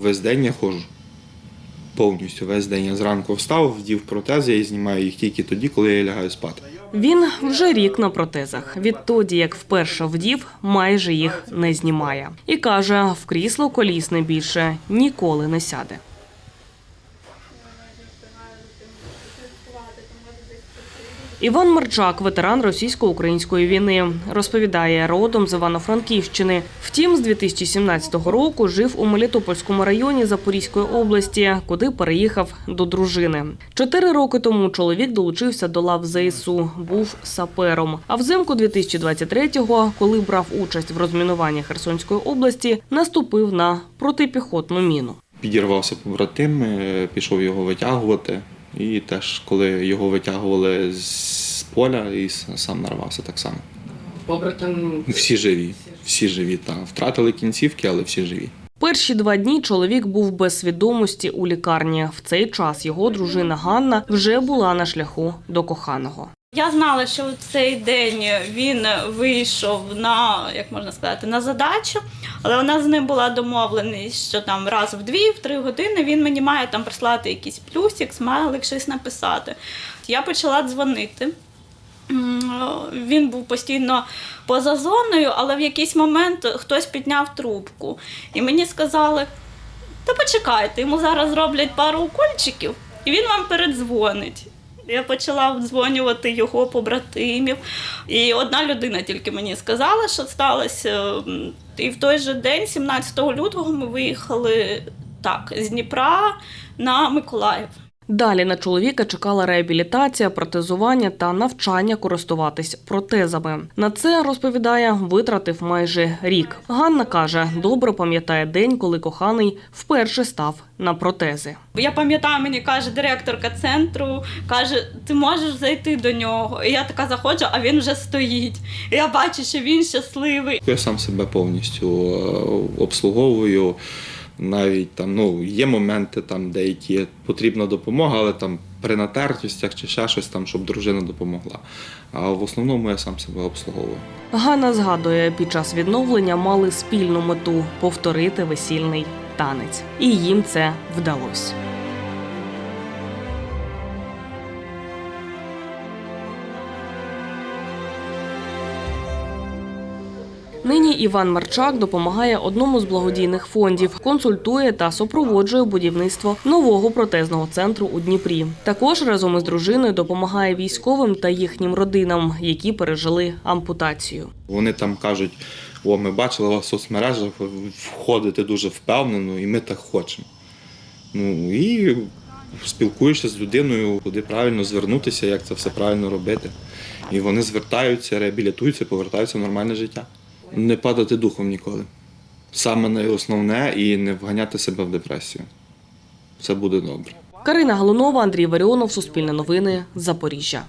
Весь день я ходжу. Повністю весь день я зранку встав, вдів протези і знімаю їх тільки тоді, коли я лягаю спати. Він вже рік на протезах. Відтоді, як вперше вдів, майже їх не знімає. І каже, в крісло колісне більше ніколи не сяде. Іван Марчак, ветеран російсько-української війни, розповідає родом з Івано-Франківщини. Втім, з 2017 року жив у Мелітопольському районі Запорізької області, куди переїхав до дружини. Чотири роки тому чоловік долучився до лав ЗСУ, був сапером. А взимку 2023-го, коли брав участь в розмінуванні Херсонської області, наступив на протипіхотну міну. Підірвався побратим, е, пішов його витягувати. І теж, коли його витягували з поля, і сам нарвався так само. Побратим Всі живі, всі живі. Та. Втратили кінцівки, але всі живі. Перші два дні чоловік був без свідомості у лікарні. В цей час його дружина Ганна вже була на шляху до коханого. Я знала, що в цей день він вийшов на як можна сказати на задачу, але нас з ним була домовленість, що там раз в дві, в три години він мені має там прислати якийсь плюсик, смайлик, щось написати. Я почала дзвонити. Він був постійно поза зоною, але в якийсь момент хтось підняв трубку. І мені сказали: та почекайте, йому зараз зроблять пару укольчиків, і він вам передзвонить. Я почала обдзвонювати його побратимів. І одна людина тільки мені сказала, що сталося. І в той же день, 17 лютого, ми виїхали так, з Дніпра на Миколаїв. Далі на чоловіка чекала реабілітація, протезування та навчання користуватись протезами. На це розповідає, витратив майже рік. Ганна каже, добре пам'ятає день, коли коханий вперше став на протези. Я пам'ятаю, мені каже директорка центру, каже, ти можеш зайти до нього. І я така заходжу, а він вже стоїть. І я бачу, що він щасливий. Я сам себе повністю е, обслуговую. Навіть там ну, є моменти, там, деякі потрібна допомога, але там при натертостях чи ще щось там, щоб дружина допомогла. А в основному я сам себе обслуговую. Ганна згадує, під час відновлення мали спільну мету повторити весільний танець, і їм це вдалося. Нині Іван Марчак допомагає одному з благодійних фондів, консультує та супроводжує будівництво нового протезного центру у Дніпрі. Також разом із дружиною допомагає військовим та їхнім родинам, які пережили ампутацію. Вони там кажуть: о, ми бачили вас в соцмережах, входите дуже впевнено, і ми так хочемо. Ну і спілкуєшся з людиною, куди правильно звернутися, як це все правильно робити. І вони звертаються, реабілітуються, повертаються в нормальне життя. Не падати духом ніколи. Саме найосновне і не вганяти себе в депресію. Все буде добре. Карина Галунова, Андрій Варіонов, Суспільне новини, Запоріжжя.